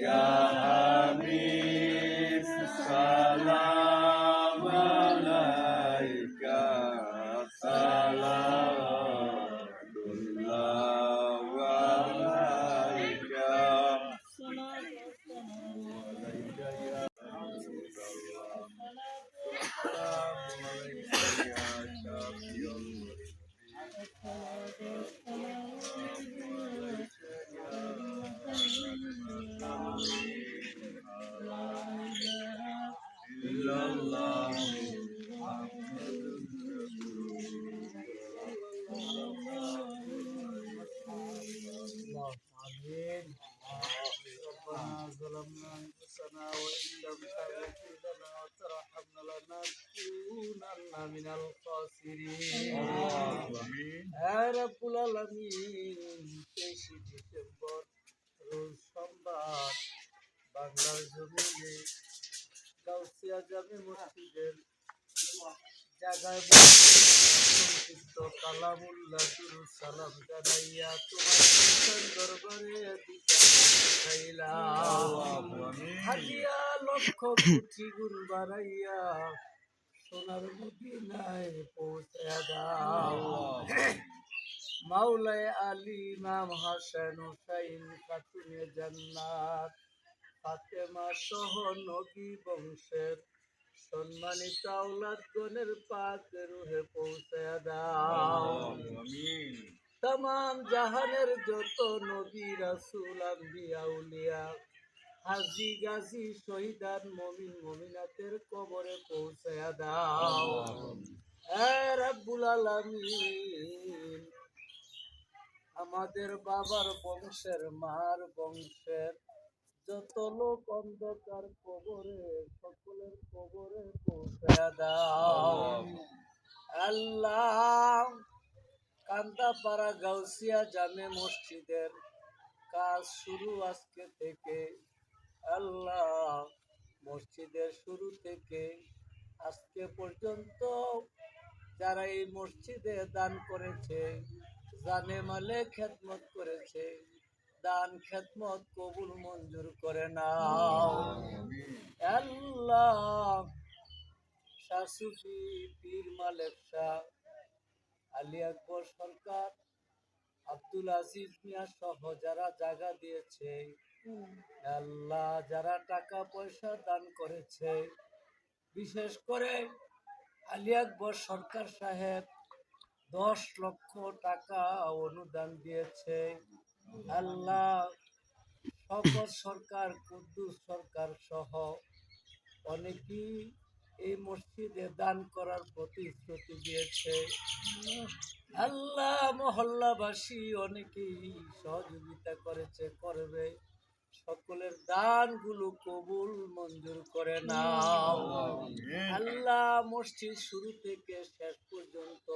Yeah. ظلمنا أنفسنا وإن لم تغفر لنا وترحمنا لنكونن من الخاسرين يا رب العالمين তেইশে December রোজ সোমবার বাংলার জমিনে গাউসিয়া জামে মসজিদের জায়গায় সালাম জানাইয়া লক্ষ কোটি গুণ সোনার মদিনায় পৌঁছে দাও মাওলায় আলী ইমাম হাসান হুসাইন খাতুনে জান্নাত ফাতেমা সহ নবী বংশের সম্মানিত আওলাদ গণের পাক রুহে পৌঁছে দাও। তাম জাহানের যত নবী রাসূল আম্বিয়া উলিয়া হাজি গাজী শহীদান মমিন মমিনাতের কবরে পৌঁছে দাও। এ রাব্বুল আলামিন আমাদের বাবার বংশের মার বংশের যত লোক অন্ধকার কবরে সকলের দাও। আল্লাহ কান্দাপাড়া গাউসিয়া জামে মসজিদের কাজ শুরু আজকে থেকে। আল্লাহ মসজিদের শুরু থেকে আজকে পর্যন্ত যারা এই মসজিদে দান করেছে জানে মালে খেদমত করেছে দান খেদমত কবুল মঞ্জুর করে না আল্লাহ শাশুফি পীর মালেক শাহ আলী আকবর সরকার, আব্দুল আজিজ মিয়া সহ যারা জায়গা দিয়েছে, আল্লাহ যারা টাকা পয়সা দান করেছে, বিশেষ করে আলী আকবর সরকার সাহেব দশ লক্ষ টাকা অনুদান দিয়েছে। আল্লাহ শপথ সরকার, কুদ্দুস সরকার সহ অনেকেই এই মসজিদে দান করার প্রতিশ্রুতি দিয়েছে। আল্লাহ মহল্লাবাসী অনেকেই সহযোগিতা করেছে করবে। সকলের দানগুলো কবুল মঞ্জুর করে নাও। আল্লাহ মসজিদ শুরু থেকে শেষ পর্যন্ত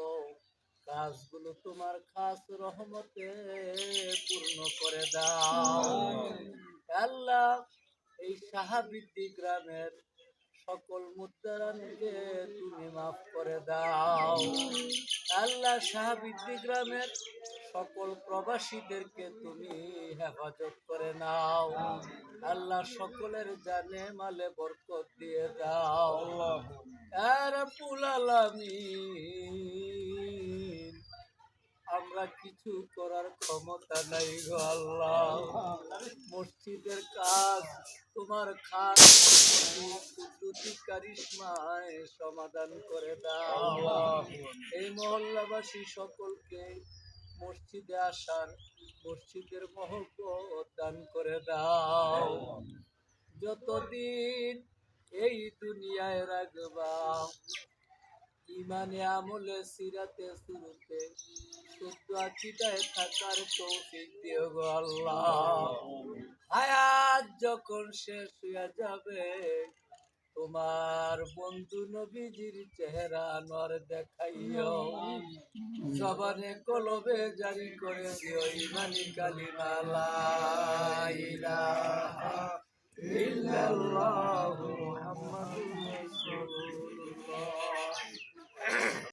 কাজগুলো তোমার খাস রহমতে পূর্ণ করে দাও। আল্লাহ এই সাহাবিদ্দি গ্রামের সকল মুদ্রানকে তুমি মাফ করে দাও। আল্লাহ সাহাবিদ্দি গ্রামের সকল প্রবাসীদেরকে তুমি হেফাজত করে নাও। আল্লাহ সকলের জানে মালে বরকত দিয়ে দাও। আর আলামিন আমরা কিছু করার ক্ষমতা নাই গো আল্লাহ। মসজিদের কাজ তোমার খাস কুদরতি কারিশমায় সমাধান করে দাও। এই মহল্লাবাসী সকলকে মসজিদে আসার, মসজিদের মহব্বত দান করে দাও। যতদিন এই দুনিয়ায় রাখবা ইমানে আমলে সিরাতে শুরুতে শুদ্ধ থাকার তৌফিক দিও যখন শেষ হয়ে যাবে, তোমার বন্ধু নবীজির চেহারা নর দেখাইও। জবানে কলবে জারি করে দিও, ইমানি কালিমা, লা ইলাহা ইল্লাল্লাহু মুহাম্মাদুর রাসূলুল্লাহ।